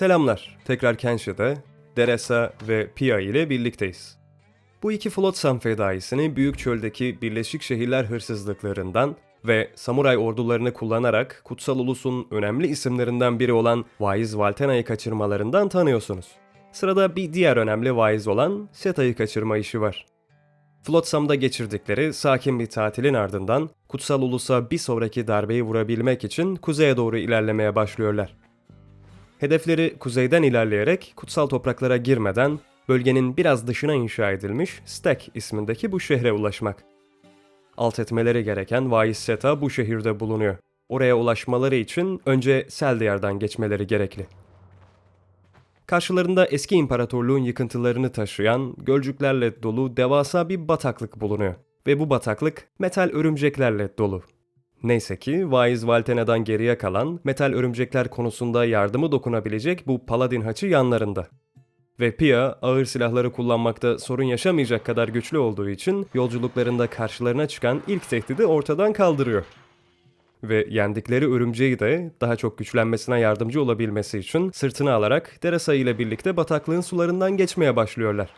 Selamlar. Tekrar Kenshi'de Deresa ve Pia ile birlikteyiz. Bu iki Flotsam fedaisini Büyük Çöl'deki Birleşik Şehirler hırsızlıklarından ve samuray ordularını kullanarak Kutsal Ulus'un önemli isimlerinden biri olan Vaiz Valtena'yı kaçırmalarından tanıyorsunuz. Sırada bir diğer önemli vaiz olan Seta'yı kaçırma işi var. Flotsam'da geçirdikleri sakin bir tatilin ardından Kutsal Ulus'a bir sonraki darbeyi vurabilmek için kuzeye doğru ilerlemeye başlıyorlar. Hedefleri kuzeyden ilerleyerek kutsal topraklara girmeden bölgenin biraz dışına inşa edilmiş Stek ismindeki bu şehre ulaşmak. Alt etmeleri gereken Vaiz Seta bu şehirde bulunuyor. Oraya ulaşmaları için önce Seldiyar'dan geçmeleri gerekli. Karşılarında eski imparatorluğun yıkıntılarını taşıyan, gölcüklerle dolu devasa bir bataklık bulunuyor. Ve bu bataklık metal örümceklerle dolu. Neyse ki Vaiz Valtena'dan geriye kalan metal örümcekler konusunda yardımı dokunabilecek bu paladin haçı yanlarında. Ve Pia ağır silahları kullanmakta sorun yaşamayacak kadar güçlü olduğu için yolculuklarında karşılarına çıkan ilk tehdidi ortadan kaldırıyor. Ve yendikleri örümceği de daha çok güçlenmesine yardımcı olabilmesi için sırtına alarak Deresa ile birlikte bataklığın sularından geçmeye başlıyorlar.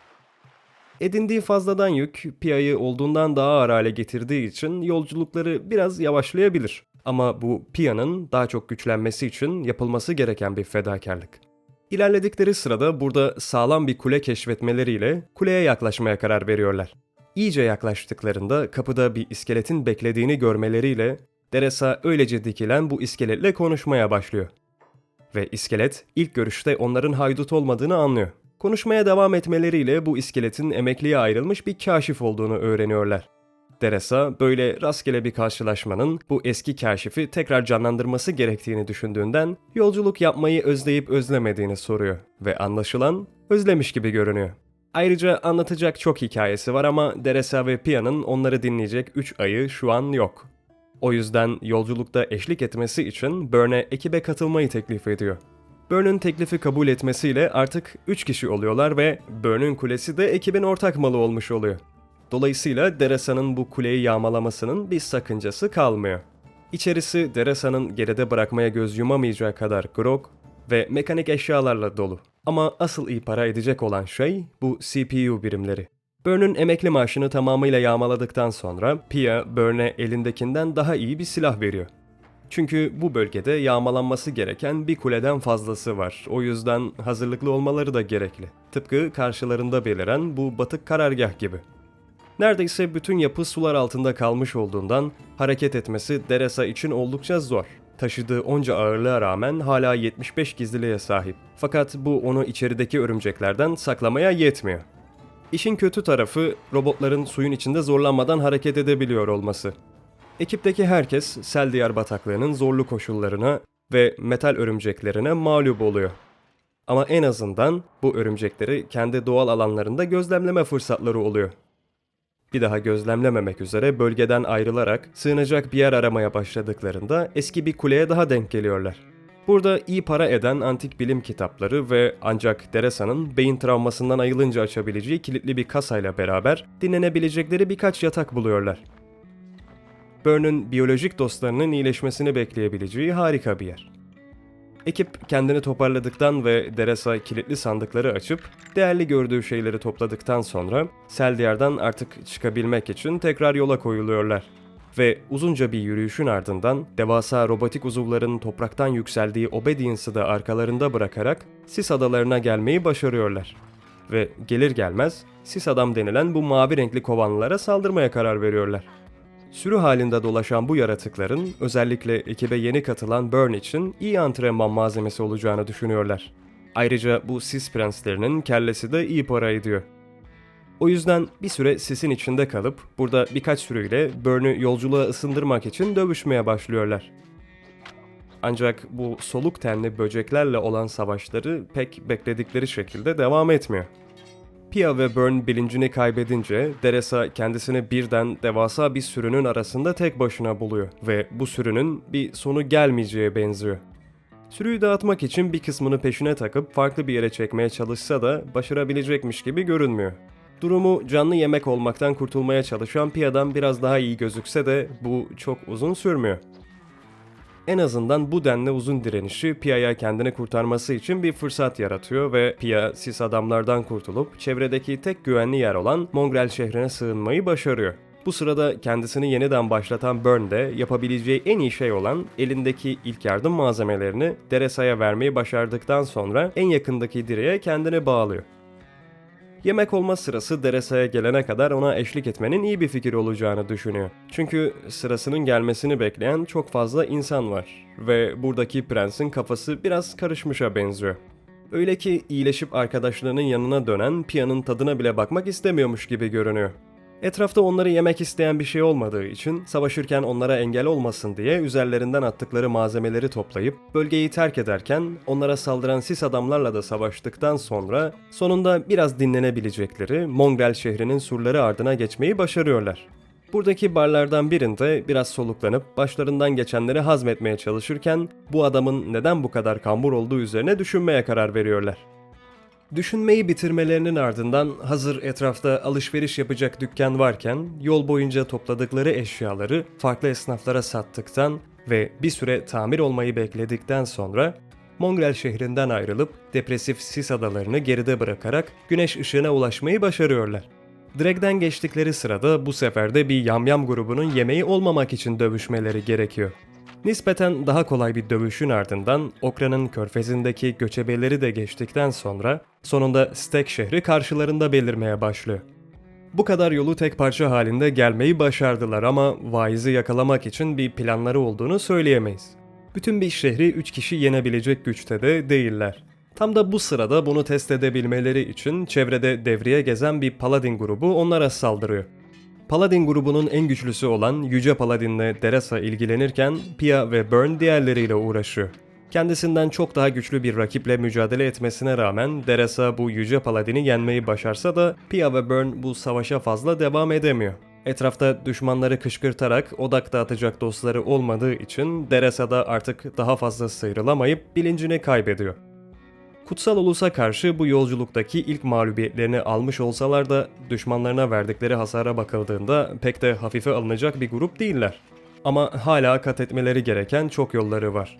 Edindiği fazladan yük Pia'yı olduğundan daha ağır hale getirdiği için yolculukları biraz yavaşlayabilir. Ama bu Pia'nın daha çok güçlenmesi için yapılması gereken bir fedakarlık. İlerledikleri sırada burada sağlam bir kule keşfetmeleriyle kuleye yaklaşmaya karar veriyorlar. İyice yaklaştıklarında kapıda bir iskeletin beklediğini görmeleriyle Deresa öylece dikilen bu iskeletle konuşmaya başlıyor. Ve iskelet ilk görüşte onların haydut olmadığını anlıyor. Konuşmaya devam etmeleriyle bu iskeletin emekliye ayrılmış bir kaşif olduğunu öğreniyorlar. Deresa böyle rastgele bir karşılaşmanın bu eski kaşifi tekrar canlandırması gerektiğini düşündüğünden yolculuk yapmayı özleyip özlemediğini soruyor ve anlaşılan özlemiş gibi görünüyor. Ayrıca anlatacak çok hikayesi var ama Deresa ve Pia'nın onları dinleyecek 3 ayı şu an yok. O yüzden yolculukta eşlik etmesi için Byrne'e ekibe katılmayı teklif ediyor. Byrne'ın teklifi kabul etmesiyle artık 3 kişi oluyorlar ve Byrne'ın kulesi de ekibin ortak malı olmuş oluyor. Dolayısıyla Deresa'nın bu kuleyi yağmalamasının bir sakıncası kalmıyor. İçerisi Deresa'nın geride bırakmaya göz yumamayacağı kadar grog ve mekanik eşyalarla dolu. Ama asıl iyi para edecek olan şey bu CPU birimleri. Byrne'ın emekli maaşını tamamıyla yağmaladıktan sonra Pia Byrne'e elindekinden daha iyi bir silah veriyor. Çünkü bu bölgede yağmalanması gereken bir kuleden fazlası var. O yüzden hazırlıklı olmaları da gerekli. Tıpkı karşılarında beliren bu batık karargah gibi. Neredeyse bütün yapı sular altında kalmış olduğundan hareket etmesi Deresa için oldukça zor. Taşıdığı onca ağırlığa rağmen hala 75 gizliliğe sahip. Fakat bu onu içerideki örümceklerden saklamaya yetmiyor. İşin kötü tarafı robotların suyun içinde zorlanmadan hareket edebiliyor olması. Ekipteki herkes Seldiyar bataklığının zorlu koşullarına ve metal örümceklerine mağlup oluyor. Ama en azından bu örümcekleri kendi doğal alanlarında gözlemleme fırsatları oluyor. Bir daha gözlemlememek üzere bölgeden ayrılarak sığınacak bir yer aramaya başladıklarında eski bir kuleye daha denk geliyorlar. Burada iyi para eden antik bilim kitapları ve ancak Deresa'nın beyin travmasından ayılınca açabileceği kilitli bir kasayla beraber dinlenebilecekleri birkaç yatak buluyorlar. Byrne'ın biyolojik dostlarının iyileşmesini bekleyebileceği harika bir yer. Ekip kendini toparladıktan ve Deresa kilitli sandıkları açıp değerli gördüğü şeyleri topladıktan sonra Seldiyar'dan artık çıkabilmek için tekrar yola koyuluyorlar. Ve uzunca bir yürüyüşün ardından devasa robotik uzuvların topraktan yükseldiği Obedience'ı da arkalarında bırakarak Sis adalarına gelmeyi başarıyorlar. Ve gelir gelmez Sis adam denilen bu mavi renkli kovanlılara saldırmaya karar veriyorlar. Sürü halinde dolaşan bu yaratıkların özellikle ekibe yeni katılan Burn için iyi antrenman malzemesi olacağını düşünüyorlar. Ayrıca bu sis prenslerinin kellesi de iyi para ediyor. O yüzden bir süre sisin içinde kalıp burada birkaç sürüyle Burn'ü yolculuğa ısındırmak için dövüşmeye başlıyorlar. Ancak bu soluk tenli böceklerle olan savaşları pek bekledikleri şekilde devam etmiyor. Pia ve Burn bilincini kaybedince Deresa kendisini birden devasa bir sürünün arasında tek başına buluyor ve bu sürünün bir sonu gelmeyeceğe benziyor. Sürüyü dağıtmak için bir kısmını peşine takıp farklı bir yere çekmeye çalışsa da başarabilecekmiş gibi görünmüyor. Durumu canlı yemek olmaktan kurtulmaya çalışan Pia'dan biraz daha iyi gözükse de bu çok uzun sürmüyor. En azından bu denli uzun direnişi Pia'ya kendini kurtarması için bir fırsat yaratıyor ve Pia sis adamlardan kurtulup çevredeki tek güvenli yer olan Mongrel şehrine sığınmayı başarıyor. Bu sırada kendisini yeniden başlatan Burn de yapabileceği en iyi şey olan elindeki ilk yardım malzemelerini Deresa'ya vermeyi başardıktan sonra en yakındaki direğe kendini bağlıyor. Yemek olma sırası Deresa'ya gelene kadar ona eşlik etmenin iyi bir fikir olacağını düşünüyor. Çünkü sırasının gelmesini bekleyen çok fazla insan var ve buradaki prensin kafası biraz karışmışa benziyor. Öyle ki iyileşip arkadaşlarının yanına dönen Pia'nın tadına bile bakmak istemiyormuş gibi görünüyor. Etrafta onları yemek isteyen bir şey olmadığı için savaşırken onlara engel olmasın diye üzerlerinden attıkları malzemeleri toplayıp bölgeyi terk ederken onlara saldıran sis adamlarla da savaştıktan sonra sonunda biraz dinlenebilecekleri Mongrel şehrinin surları ardına geçmeyi başarıyorlar. Buradaki barlardan birinde biraz soluklanıp başlarından geçenleri hazmetmeye çalışırken bu adamın neden bu kadar kambur olduğu üzerine düşünmeye karar veriyorlar. Düşünmeyi bitirmelerinin ardından hazır etrafta alışveriş yapacak dükkan varken yol boyunca topladıkları eşyaları farklı esnaflara sattıktan ve bir süre tamir olmayı bekledikten sonra Mongrel şehrinden ayrılıp depresif sis adalarını geride bırakarak güneş ışığına ulaşmayı başarıyorlar. Dreg'den geçtikleri sırada bu sefer de bir yamyam grubunun yemeği olmamak için dövüşmeleri gerekiyor. Nispeten daha kolay bir dövüşün ardından Okra'nın körfezindeki göçebeleri de geçtikten sonra sonunda Stek şehri karşılarında belirmeye başlıyor. Bu kadar yolu tek parça halinde gelmeyi başardılar ama Vaiz'i yakalamak için bir planları olduğunu söyleyemeyiz. Bütün bir şehri 3 kişi yenebilecek güçte de değiller. Tam da bu sırada bunu test edebilmeleri için çevrede devriye gezen bir Paladin grubu onlara saldırıyor. Paladin grubunun en güçlüsü olan Yüce Paladin'le Deresa ilgilenirken Pia ve Burn diğerleriyle uğraşıyor. Kendisinden çok daha güçlü bir rakiple mücadele etmesine rağmen Deresa bu Yüce Paladin'i yenmeyi başarsa da Pia ve Burn bu savaşa fazla devam edemiyor. Etrafta düşmanları kışkırtarak odak dağıtacak dostları olmadığı için Deresa da artık daha fazla sıyrılamayıp bilincini kaybediyor. Kutsal Ulus'a karşı bu yolculuktaki ilk mağlubiyetlerini almış olsalar da düşmanlarına verdikleri hasara bakıldığında pek de hafife alınacak bir grup değiller. Ama hala kat etmeleri gereken çok yolları var.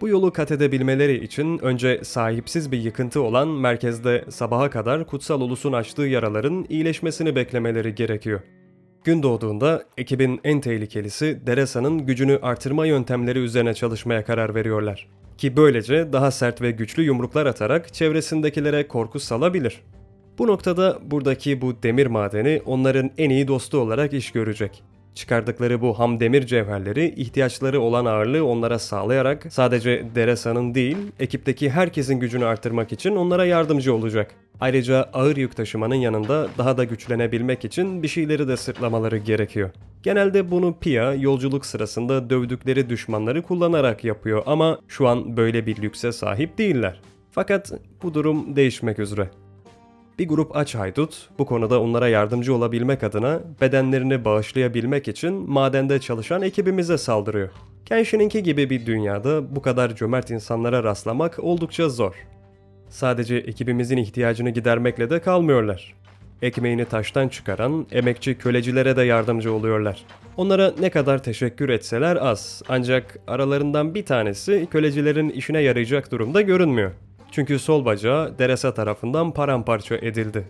Bu yolu kat edebilmeleri için önce sahipsiz bir yıkıntı olan merkezde sabaha kadar Kutsal Ulus'un açtığı yaraların iyileşmesini beklemeleri gerekiyor. Gün doğduğunda ekibin en tehlikelisi Deresa'nın gücünü artırma yöntemleri üzerine çalışmaya karar veriyorlar. Ki böylece daha sert ve güçlü yumruklar atarak çevresindekilere korku salabilir. Bu noktada buradaki bu demir madeni onların en iyi dostu olarak iş görecek. Çıkardıkları bu ham demir cevherleri ihtiyaçları olan ağırlığı onlara sağlayarak sadece Deresa'nın değil, ekipteki herkesin gücünü artırmak için onlara yardımcı olacak. Ayrıca ağır yük taşımanın yanında daha da güçlenebilmek için bir şeyleri de sırtlamaları gerekiyor. Genelde bunu Pia yolculuk sırasında dövdükleri düşmanları kullanarak yapıyor ama şu an böyle bir lükse sahip değiller. Fakat bu durum değişmek üzere. Bir grup aç haydut bu konuda onlara yardımcı olabilmek adına bedenlerini bağışlayabilmek için madende çalışan ekibimize saldırıyor. Kenshin'inki gibi bir dünyada bu kadar cömert insanlara rastlamak oldukça zor. Sadece ekibimizin ihtiyacını gidermekle de kalmıyorlar. Ekmeğini taştan çıkaran emekçi kölecilere de yardımcı oluyorlar. Onlara ne kadar teşekkür etseler az ancak aralarından bir tanesi kölecilerin işine yarayacak durumda görünmüyor. Çünkü sol bacağı Deresa tarafından paramparça edildi.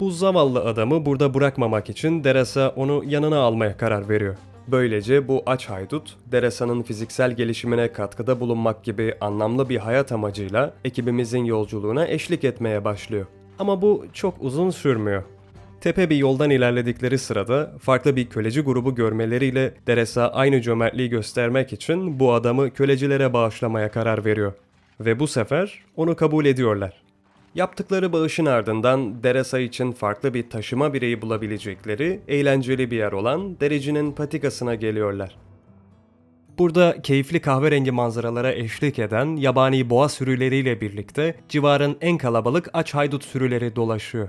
Bu zavallı adamı burada bırakmamak için Deresa onu yanına almaya karar veriyor. Böylece bu aç haydut, Deresa'nın fiziksel gelişimine katkıda bulunmak gibi anlamlı bir hayat amacıyla ekibimizin yolculuğuna eşlik etmeye başlıyor. Ama bu çok uzun sürmüyor. Tepe bir yoldan ilerledikleri sırada farklı bir köleci grubu görmeleriyle Deresa aynı cömertliği göstermek için bu adamı kölecilere bağışlamaya karar veriyor. Ve bu sefer onu kabul ediyorlar. Yaptıkları bağışın ardından Deresa için farklı bir taşıma bireyi bulabilecekleri eğlenceli bir yer olan Dereci'nin patikasına geliyorlar. Burada keyifli kahverengi manzaralara eşlik eden yabani boğa sürüleriyle birlikte civarın en kalabalık aç haydut sürüleri dolaşıyor.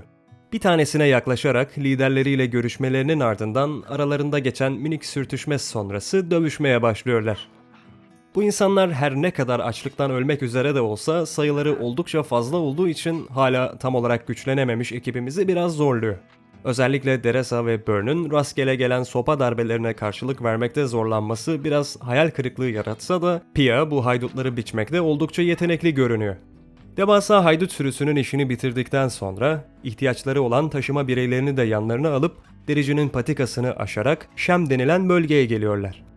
Bir tanesine yaklaşarak liderleriyle görüşmelerinin ardından aralarında geçen minik sürtüşme sonrası dövüşmeye başlıyorlar. Bu insanlar her ne kadar açlıktan ölmek üzere de olsa sayıları oldukça fazla olduğu için hala tam olarak güçlenememiş ekibimizi biraz zorluyor. Özellikle Deresa ve Burn'un rastgele gelen sopa darbelerine karşılık vermekte zorlanması biraz hayal kırıklığı yaratsa da Pia bu haydutları biçmekte oldukça yetenekli görünüyor. Devasa haydut sürüsünün işini bitirdikten sonra ihtiyaçları olan taşıma bireylerini de yanlarına alıp dericinin patikasını aşarak Şem denilen bölgeye geliyorlar.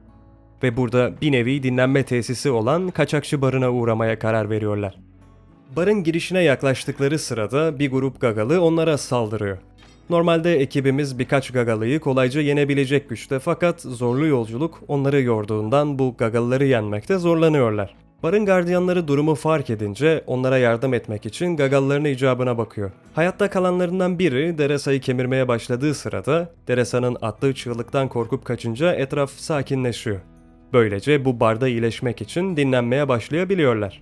Ve burada bir nevi dinlenme tesisi olan kaçakçı barına uğramaya karar veriyorlar. Barın girişine yaklaştıkları sırada bir grup gagalı onlara saldırıyor. Normalde ekibimiz birkaç gagalıyı kolayca yenebilecek güçte fakat zorlu yolculuk onları yorduğundan bu gagalıları yenmekte zorlanıyorlar. Barın gardiyanları durumu fark edince onlara yardım etmek için gagalıların icabına bakıyor. Hayatta kalanlarından biri Deresa'yı kemirmeye başladığı sırada Deresa'nın attığı çığlıktan korkup kaçınca etraf sakinleşiyor. Böylece bu barda iyileşmek için dinlenmeye başlayabiliyorlar.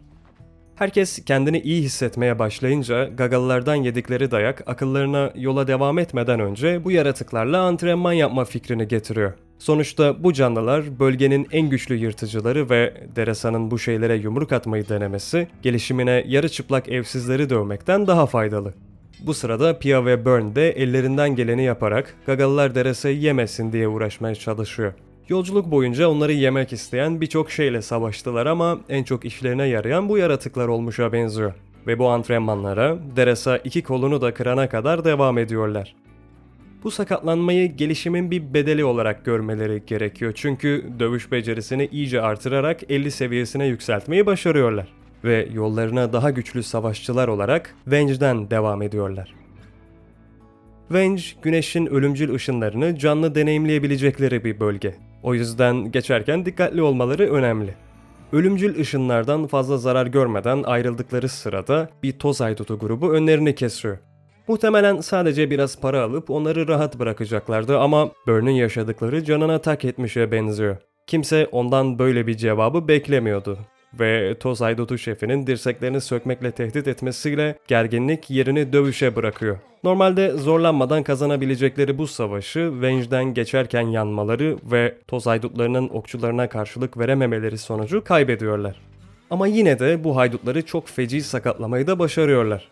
Herkes kendini iyi hissetmeye başlayınca gagalılardan yedikleri dayak akıllarına yola devam etmeden önce bu yaratıklarla antrenman yapma fikrini getiriyor. Sonuçta bu canlılar bölgenin en güçlü yırtıcıları ve Deresa'nın bu şeylere yumruk atmayı denemesi gelişimine yarı çıplak evsizleri dövmekten daha faydalı. Bu sırada Pia ve Burn de ellerinden geleni yaparak Gagalılar Deresa'yı yemesin diye uğraşmaya çalışıyor. Yolculuk boyunca onları yemek isteyen birçok şeyle savaştılar ama en çok işlerine yarayan bu yaratıklar olmuşa benziyor. Ve bu antrenmanlara Deresa iki kolunu da kırana kadar devam ediyorlar. Bu sakatlanmayı gelişimin bir bedeli olarak görmeleri gerekiyor çünkü dövüş becerisini iyice artırarak 50 seviyesine yükseltmeyi başarıyorlar. Ve yollarına daha güçlü savaşçılar olarak Venge'den devam ediyorlar. Venge, güneşin ölümcül ışınlarını canlı deneyimleyebilecekleri bir bölge. O yüzden geçerken dikkatli olmaları önemli. Ölümcül ışınlardan fazla zarar görmeden ayrıldıkları sırada bir toz haydutu grubu önlerini kesiyor. Muhtemelen sadece biraz para alıp onları rahat bırakacaklardı ama Burn'un yaşadıkları canına tak etmişe benziyor. Kimse ondan böyle bir cevabı beklemiyordu. Ve Toz Haydutu şefinin dirseklerini sökmekle tehdit etmesiyle gerginlik yerini dövüşe bırakıyor. Normalde zorlanmadan kazanabilecekleri bu savaşı Venge'den geçerken yanmaları ve Toz Haydutlarının okçularına karşılık verememeleri sonucu kaybediyorlar. Ama yine de bu haydutları çok feci sakatlamayı da başarıyorlar.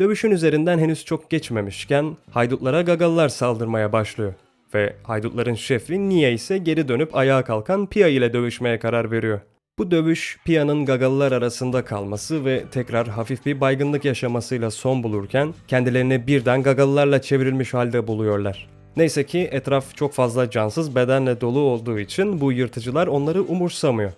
Dövüşün üzerinden henüz çok geçmemişken haydutlara gagalılar saldırmaya başlıyor. Ve haydutların şefi Nia ise geri dönüp ayağa kalkan Pia ile dövüşmeye karar veriyor. Bu dövüş Pia'nın gagalılar arasında kalması ve tekrar hafif bir baygınlık yaşamasıyla son bulurken kendilerini birden gagalılarla çevrilmiş halde buluyorlar. Neyse ki etraf çok fazla cansız bedenle dolu olduğu için bu yırtıcılar onları umursamıyor.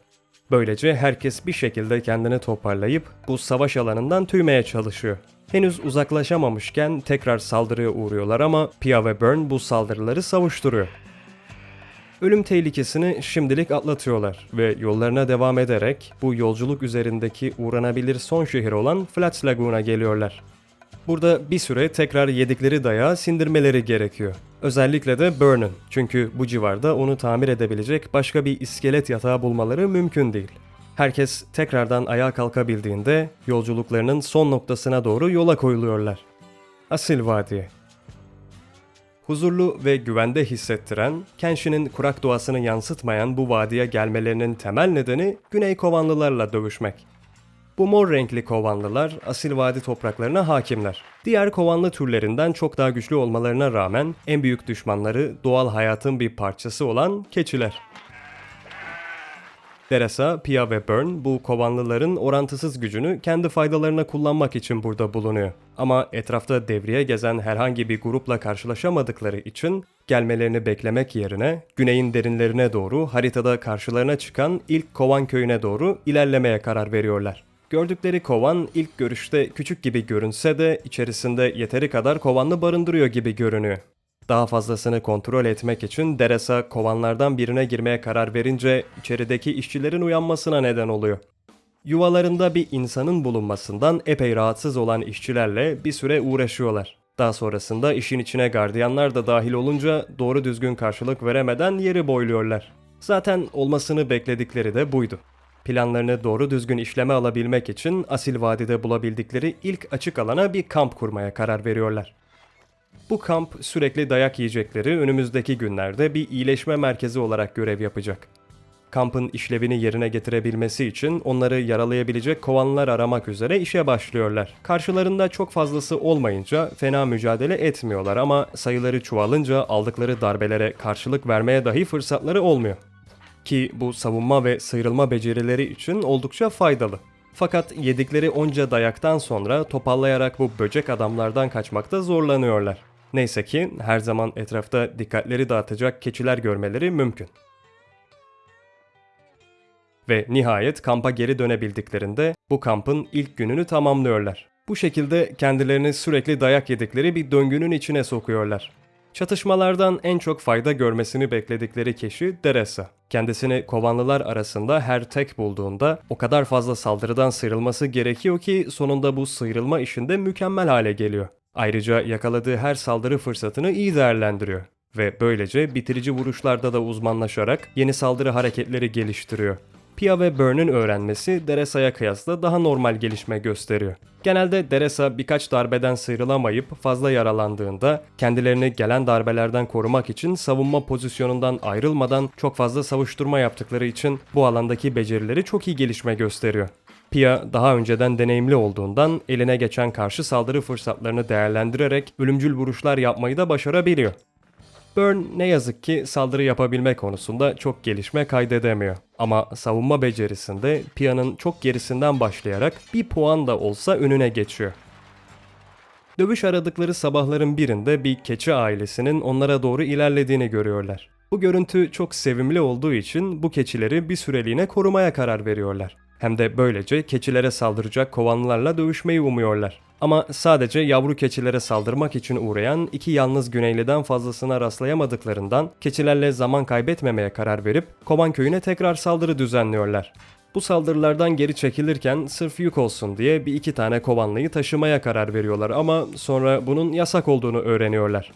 Böylece herkes bir şekilde kendini toparlayıp bu savaş alanından tüymeye çalışıyor. Henüz uzaklaşamamışken tekrar saldırıya uğruyorlar ama Pia ve Burn bu saldırıları savuşturuyor. Ölüm tehlikesini şimdilik atlatıyorlar ve yollarına devam ederek bu yolculuk üzerindeki uğranabilir son şehir olan Flats Lagoon'a geliyorlar. Burada bir süre tekrar yedikleri dayağı sindirmeleri gerekiyor. Özellikle de Burn'un çünkü bu civarda onu tamir edebilecek başka bir iskelet yatağı bulmaları mümkün değil. Herkes tekrardan ayağa kalkabildiğinde yolculuklarının son noktasına doğru yola koyuluyorlar. Asil Vadi Huzurlu ve güvende hissettiren, Kenshin'in kurak doğasını yansıtmayan bu vadiye gelmelerinin temel nedeni Güney Kovanlılarla dövüşmek. Bu mor renkli kovanlılar asil vadi topraklarına hakimler. Diğer kovanlı türlerinden çok daha güçlü olmalarına rağmen en büyük düşmanları doğal hayatın bir parçası olan keçiler. Deresa, Pia ve Burn bu kovanlıların orantısız gücünü kendi faydalarına kullanmak için burada bulunuyor. Ama etrafta devriye gezen herhangi bir grupla karşılaşamadıkları için gelmelerini beklemek yerine güneyin derinlerine doğru haritada karşılarına çıkan ilk kovan köyüne doğru ilerlemeye karar veriyorlar. Gördükleri kovan ilk görüşte küçük gibi görünse de içerisinde yeteri kadar kovanlı barındırıyor gibi görünüyor. Daha fazlasını kontrol etmek için Deresa kovanlardan birine girmeye karar verince içerideki işçilerin uyanmasına neden oluyor. Yuvalarında bir insanın bulunmasından epey rahatsız olan işçilerle bir süre uğraşıyorlar. Daha sonrasında işin içine gardiyanlar da dahil olunca doğru düzgün karşılık veremeden yeri boyluyorlar. Zaten olmasını bekledikleri de buydu. Planlarını doğru düzgün işleme alabilmek için Asil Vadi'de bulabildikleri ilk açık alana bir kamp kurmaya karar veriyorlar. Bu kamp sürekli dayak yiyecekleri önümüzdeki günlerde bir iyileşme merkezi olarak görev yapacak. kampın işlevini yerine getirebilmesi için onları yaralayabilecek kovanlar aramak üzere işe başlıyorlar. Karşılarında çok fazlası olmayınca fena mücadele etmiyorlar ama sayıları çoğalınca aldıkları darbelere karşılık vermeye dahi fırsatları olmuyor. Ki bu savunma ve sıyrılma becerileri için oldukça faydalı. Fakat yedikleri onca dayaktan sonra topallayarak bu böcek adamlardan kaçmakta zorlanıyorlar. Neyse ki her zaman etrafta dikkatleri dağıtacak keçiler görmeleri mümkün. Ve nihayet kampa geri dönebildiklerinde bu kampın ilk gününü tamamlıyorlar. Bu şekilde kendilerini sürekli dayak yedikleri bir döngünün içine sokuyorlar. Çatışmalardan en çok fayda görmesini bekledikleri kişi Deresa. Kendisini kovanlılar arasında her tek bulduğunda o kadar fazla saldırıdan sıyrılması gerekiyor ki sonunda bu sıyrılma işinde mükemmel hale geliyor. Ayrıca yakaladığı her saldırı fırsatını iyi değerlendiriyor ve böylece bitirici vuruşlarda da uzmanlaşarak yeni saldırı hareketleri geliştiriyor. Pia ve Burn'un öğrenmesi Deresa'ya kıyasla daha normal gelişme gösteriyor. Genelde Deresa birkaç darbeden sıyrılamayıp fazla yaralandığında kendilerini gelen darbelerden korumak için savunma pozisyonundan ayrılmadan çok fazla savuşturma yaptıkları için bu alandaki becerileri çok iyi gelişme gösteriyor. Pia daha önceden deneyimli olduğundan eline geçen karşı saldırı fırsatlarını değerlendirerek ölümcül vuruşlar yapmayı da başarabiliyor. Burn ne yazık ki saldırı yapabilme konusunda çok gelişme kaydedemiyor. Ama savunma becerisinde Pia'nın çok gerisinden başlayarak bir puan da olsa önüne geçiyor. Dövüş aradıkları sabahların birinde bir keçi ailesinin onlara doğru ilerlediğini görüyorlar. Bu görüntü çok sevimli olduğu için bu keçileri bir süreliğine korumaya karar veriyorlar. Hem de böylece keçilere saldıracak kovanlarla dövüşmeyi umuyorlar. Ama sadece yavru keçilere saldırmak için uğrayan iki yalnız Güneyliden fazlasına rastlayamadıklarından keçilerle zaman kaybetmemeye karar verip kovan köyüne tekrar saldırı düzenliyorlar. Bu saldırılardan geri çekilirken sırf yük olsun diye bir iki tane kovanlıyı taşımaya karar veriyorlar ama sonra bunun yasak olduğunu öğreniyorlar.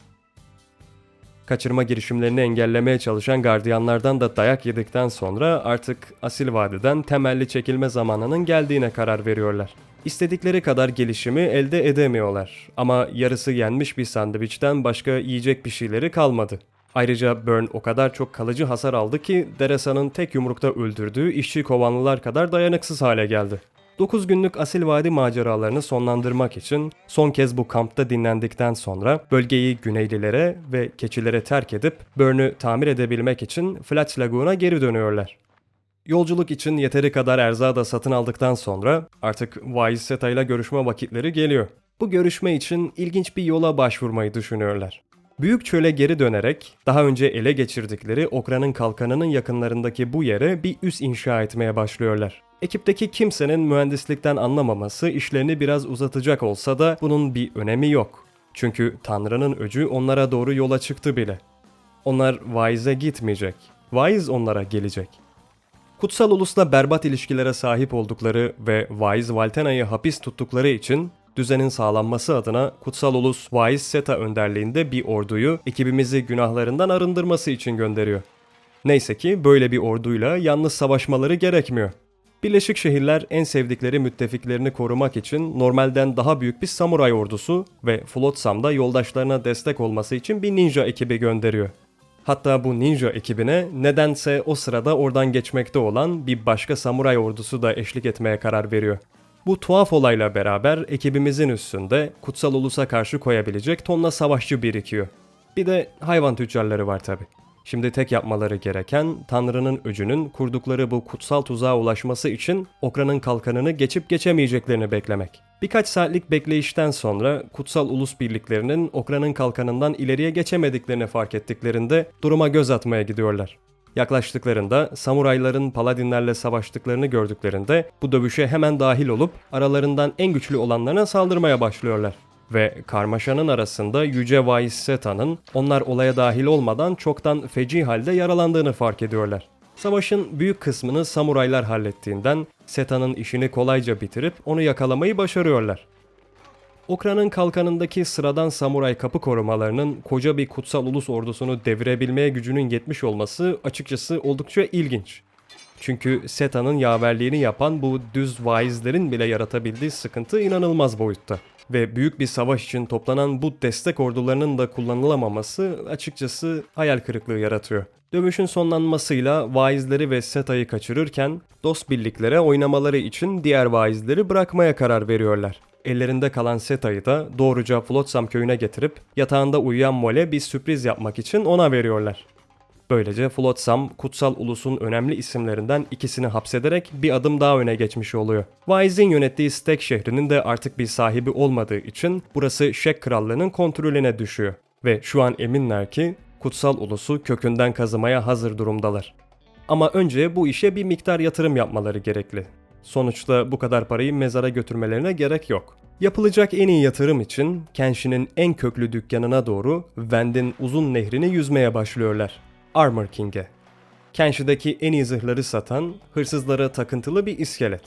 Kaçırma girişimlerini engellemeye çalışan gardiyanlardan da dayak yedikten sonra artık Asil Vadiden temelli çekilme zamanının geldiğine karar veriyorlar. İstedikleri kadar gelişimi elde edemiyorlar ama yarısı yenmiş bir sandviçten başka yiyecek bir şeyleri kalmadı. Ayrıca Burn o kadar çok kalıcı hasar aldı ki Deresa'nın tek yumrukta öldürdüğü işçi kovanlılar kadar dayanıksız hale geldi. 9 günlük Asil Vadi maceralarını sonlandırmak için son kez bu kampta dinlendikten sonra bölgeyi Güneylilere ve keçilere terk edip Burn'ü tamir edebilmek için Flat Lagoon'a geri dönüyorlar. Yolculuk için yeteri kadar erzağı da satın aldıktan sonra artık Wise Seta ile görüşme vakitleri geliyor. Bu görüşme için ilginç bir yola başvurmayı düşünüyorlar. Büyük çöle geri dönerek daha önce ele geçirdikleri Okra'nın kalkanının yakınlarındaki bu yere bir üs inşa etmeye başlıyorlar. Ekipteki kimsenin mühendislikten anlamaması işlerini biraz uzatacak olsa da bunun bir önemi yok. Çünkü Tanrı'nın öcü onlara doğru yola çıktı bile. Onlar Wise'e gitmeyecek. Wise onlara gelecek. Kutsal Ulus'la berbat ilişkilere sahip oldukları ve Wise Valtena'yı hapis tuttukları için düzenin sağlanması adına Kutsal Ulus Wise Seta önderliğinde bir orduyu ekibimizi günahlarından arındırması için gönderiyor. Neyse ki böyle bir orduyla yalnız savaşmaları gerekmiyor. Birleşik Şehirler en sevdikleri müttefiklerini korumak için normalden daha büyük bir samuray ordusu ve Flotsam'da yoldaşlarına destek olması için bir ninja ekibi gönderiyor. Hatta bu ninja ekibine nedense o sırada oradan geçmekte olan bir başka samuray ordusu da eşlik etmeye karar veriyor. Bu tuhaf olayla beraber ekibimizin üstünde kutsal ulusa karşı koyabilecek tonla savaşçı birikiyor. Bir de hayvan tüccarları var tabi. Şimdi tek yapmaları gereken Tanrı'nın öcünün kurdukları bu kutsal tuzağa ulaşması için Okra'nın kalkanını geçip geçemeyeceklerini beklemek. Birkaç saatlik bekleyişten sonra kutsal ulus birliklerinin Okra'nın kalkanından ileriye geçemediklerini fark ettiklerinde duruma göz atmaya gidiyorlar. Yaklaştıklarında samurayların paladinlerle savaştıklarını gördüklerinde bu dövüşe hemen dahil olup aralarından en güçlü olanlarına saldırmaya başlıyorlar. Ve karmaşanın arasında Yüce Vais Seta'nın onlar olaya dahil olmadan çoktan feci halde yaralandığını fark ediyorlar. Savaşın büyük kısmını samuraylar hallettiğinden Seta'nın işini kolayca bitirip onu yakalamayı başarıyorlar. Okra'nın kalkanındaki sıradan samuray kapı korumalarının koca bir kutsal ulus ordusunu devirebilmeye gücünün yetmiş olması açıkçası oldukça ilginç. Çünkü SETA'nın yaverliğini yapan bu düz vaizlerin bile yaratabildiği sıkıntı inanılmaz boyutta. Ve büyük bir savaş için toplanan bu destek ordularının da kullanılamaması açıkçası hayal kırıklığı yaratıyor. Dövüşün sonlanmasıyla vaizleri ve SETA'yı kaçırırken dost birliklere oynamaları için diğer vaizleri bırakmaya karar veriyorlar. Ellerinde kalan Seta'yı da doğruca Flotsam köyüne getirip yatağında uyuyan Mole bir sürpriz yapmak için ona veriyorlar. Böylece Flotsam, kutsal ulusun önemli isimlerinden ikisini hapsederek bir adım daha öne geçmiş oluyor. Vaiz'in yönettiği Stek şehrinin de artık bir sahibi olmadığı için burası Şek krallığının kontrolüne düşüyor. Ve şu an eminler ki kutsal ulusu kökünden kazımaya hazır durumdalar. Ama önce bu işe bir miktar yatırım yapmaları gerekli. Sonuçta bu kadar parayı mezara götürmelerine gerek yok. Yapılacak en iyi yatırım için Kenshin'in en köklü dükkanına doğru Vend'in uzun nehrini yüzmeye başlıyorlar. Armor King'e. Kenshi'deki en iyi zırhları satan, hırsızlara takıntılı bir iskelet.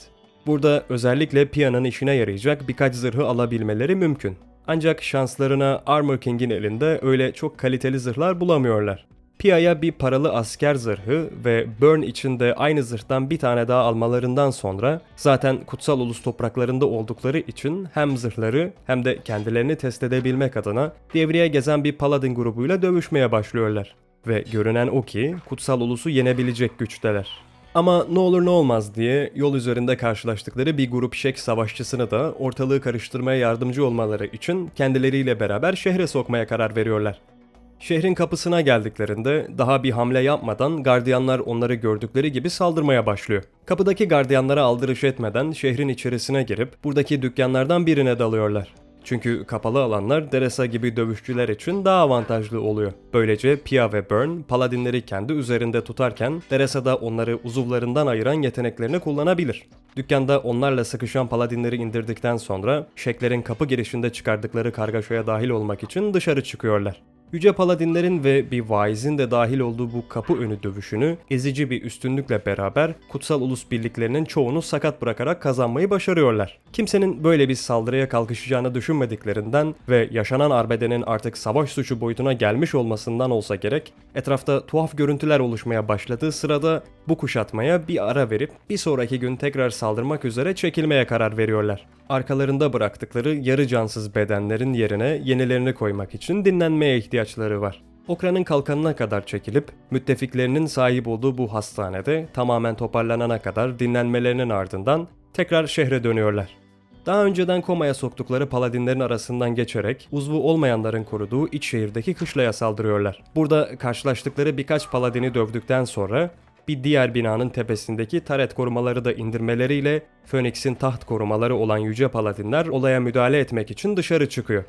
Burada özellikle Pia'nın işine yarayacak birkaç zırhı alabilmeleri mümkün. Ancak şanslarına Armor King'in elinde öyle çok kaliteli zırhlar bulamıyorlar. Pia'ya bir paralı asker zırhı ve Burn için de aynı zırhtan bir tane daha almalarından sonra zaten kutsal ulus topraklarında oldukları için hem zırhları hem de kendilerini test edebilmek adına devreye gezen bir paladin grubuyla dövüşmeye başlıyorlar. Ve görünen o ki kutsal ulusu yenebilecek güçteler. Ama ne olur ne olmaz diye yol üzerinde karşılaştıkları bir grup şek savaşçısını da ortalığı karıştırmaya yardımcı olmaları için kendileriyle beraber şehre sokmaya karar veriyorlar. Şehrin kapısına geldiklerinde daha bir hamle yapmadan gardiyanlar onları gördükleri gibi saldırmaya başlıyor. Kapıdaki gardiyanlara aldırış etmeden şehrin içerisine girip buradaki dükkanlardan birine dalıyorlar. Çünkü kapalı alanlar Deresa gibi dövüşçüler için daha avantajlı oluyor. Böylece Pia ve Burn paladinleri kendi üzerinde tutarken Deresa da onları uzuvlarından ayıran yeteneklerini kullanabilir. Dükkanda onlarla sıkışan paladinleri indirdikten sonra Şeklerin kapı girişinde çıkardıkları kargaşaya dahil olmak için dışarı çıkıyorlar. Yüce Paladinlerin ve bir vaizin de dahil olduğu bu kapı önü dövüşünü ezici bir üstünlükle beraber kutsal ulus birliklerinin çoğunu sakat bırakarak kazanmayı başarıyorlar. Kimsenin böyle bir saldırıya kalkışacağını düşünmediklerinden ve yaşanan arbedenin artık savaş suçu boyutuna gelmiş olmasından olsa gerek, etrafta tuhaf görüntüler oluşmaya başladığı sırada bu kuşatmaya bir ara verip bir sonraki gün tekrar saldırmak üzere çekilmeye karar veriyorlar. Arkalarında bıraktıkları yarı cansız bedenlerin yerine yenilerini koymak için dinlenmeye ihtiyaçları var. Okra'nın kalkanına kadar çekilip müttefiklerinin sahip olduğu bu hastanede tamamen toparlanana kadar dinlenmelerinin ardından tekrar şehre dönüyorlar. Daha önceden komaya soktukları paladinlerin arasından geçerek uzvu olmayanların koruduğu iç şehirdeki kışlaya saldırıyorlar. Burada karşılaştıkları birkaç paladini dövdükten sonra bir diğer binanın tepesindeki taret korumaları da indirmeleriyle Phoenix'in taht korumaları olan Yüce Paladinler olaya müdahale etmek için dışarı çıkıyor.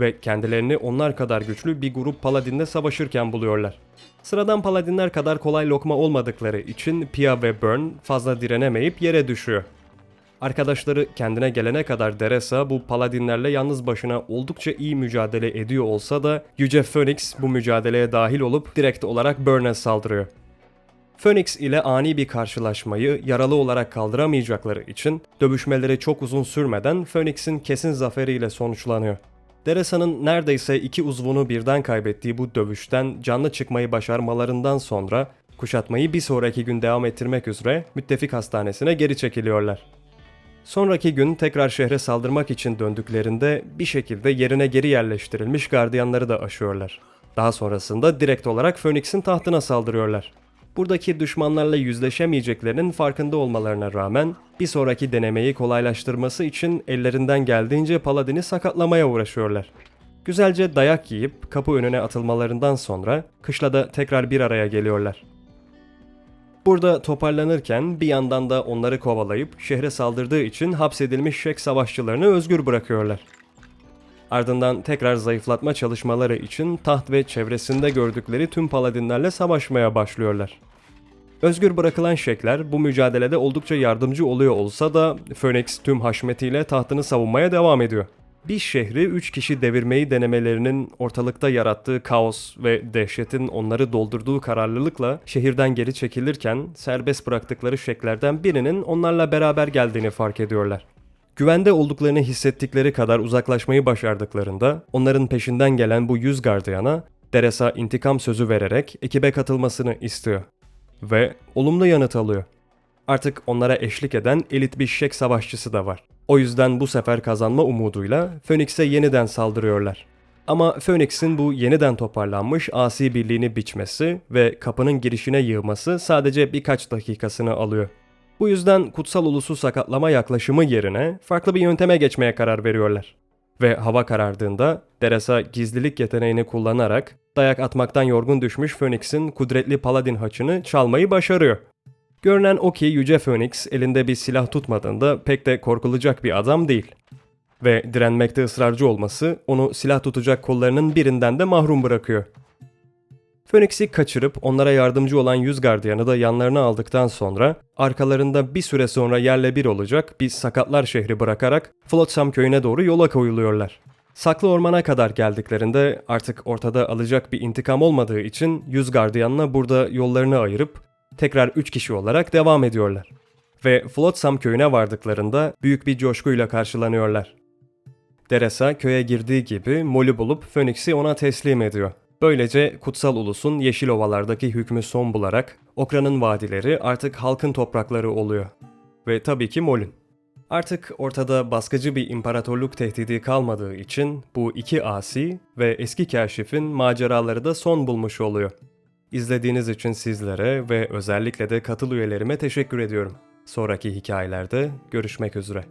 Ve kendilerini onlar kadar güçlü bir grup paladinle savaşırken buluyorlar. Sıradan paladinler kadar kolay lokma olmadıkları için Pia ve Burn fazla direnemeyip yere düşüyor. Arkadaşları kendine gelene kadar Deresa bu paladinlerle yalnız başına oldukça iyi mücadele ediyor olsa da Yüce Phoenix bu mücadeleye dahil olup direkt olarak Burn'e saldırıyor. Phoenix ile ani bir karşılaşmayı yaralı olarak kaldıramayacakları için dövüşmeleri çok uzun sürmeden Phoenix'in kesin zaferiyle sonuçlanıyor. Deresa'nın neredeyse iki uzvunu birden kaybettiği bu dövüşten canlı çıkmayı başarmalarından sonra kuşatmayı bir sonraki gün devam ettirmek üzere müttefik hastanesine geri çekiliyorlar. Sonraki gün tekrar şehre saldırmak için döndüklerinde bir şekilde yerine geri yerleştirilmiş gardiyanları da aşıyorlar. Daha sonrasında direkt olarak Phoenix'in tahtına saldırıyorlar. Buradaki düşmanlarla yüzleşemeyeceklerinin farkında olmalarına rağmen bir sonraki denemeyi kolaylaştırması için ellerinden geldiğince Paladin'i sakatlamaya uğraşıyorlar. Güzelce dayak yiyip kapı önüne atılmalarından sonra kışlada tekrar bir araya geliyorlar. Burada toparlanırken bir yandan da onları kovalayıp şehre saldırdığı için hapsedilmiş Şek savaşçılarını özgür bırakıyorlar. Ardından tekrar zayıflatma çalışmaları için taht ve çevresinde gördükleri tüm paladinlerle savaşmaya başlıyorlar. Özgür bırakılan Şekler bu mücadelede oldukça yardımcı oluyor olsa da Phoenix tüm haşmetiyle tahtını savunmaya devam ediyor. Bir şehri 3 kişi devirmeyi denemelerinin ortalıkta yarattığı kaos ve dehşetin onları doldurduğu kararlılıkla şehirden geri çekilirken serbest bıraktıkları şeklerden birinin onlarla beraber geldiğini fark ediyorlar. Güvende olduklarını hissettikleri kadar uzaklaşmayı başardıklarında onların peşinden gelen bu yüz gardiyana Deresa intikam sözü vererek ekibe katılmasını istiyor. Ve olumlu yanıt alıyor. Artık onlara eşlik eden elit bir şek savaşçısı da var. O yüzden bu sefer kazanma umuduyla Phoenix'e yeniden saldırıyorlar. Ama Phoenix'in bu yeniden toparlanmış asi birliğini biçmesi ve kapının girişine yığması sadece birkaç dakikasını alıyor. Bu yüzden kutsal ulusu sakatlama yaklaşımı yerine farklı bir yönteme geçmeye karar veriyorlar. Ve hava karardığında Deresa gizlilik yeteneğini kullanarak dayak atmaktan yorgun düşmüş Phoenix'in kudretli paladin haçını çalmayı başarıyor. Görünen o ki Yüce Phoenix elinde bir silah tutmadığında pek de korkulacak bir adam değil. Ve direnmekte ısrarcı olması onu silah tutacak kollarının birinden de mahrum bırakıyor. Phoenix'i kaçırıp onlara yardımcı olan yüz gardiyanı da yanlarına aldıktan sonra arkalarında bir süre sonra yerle bir olacak bir sakatlar şehri bırakarak Flotsam köyüne doğru yola koyuluyorlar. Saklı ormana kadar geldiklerinde artık ortada alacak bir intikam olmadığı için yüz gardiyanla burada yollarını ayırıp tekrar 3 kişi olarak devam ediyorlar. Ve Flotsam köyüne vardıklarında büyük bir coşkuyla karşılanıyorlar. Deresa köye girdiği gibi Mol'ü bulup Phoenix'i ona teslim ediyor. Böylece kutsal ulusun yeşil ovalardaki hükmü son bularak Okra'nın vadileri artık halkın toprakları oluyor. Ve tabii ki Mol'ün. Artık ortada baskıcı bir imparatorluk tehdidi kalmadığı için bu iki asi ve eski kaşifin maceraları da son bulmuş oluyor. İzlediğiniz için sizlere ve özellikle de katıl üyelerime teşekkür ediyorum. Sonraki hikayelerde görüşmek üzere.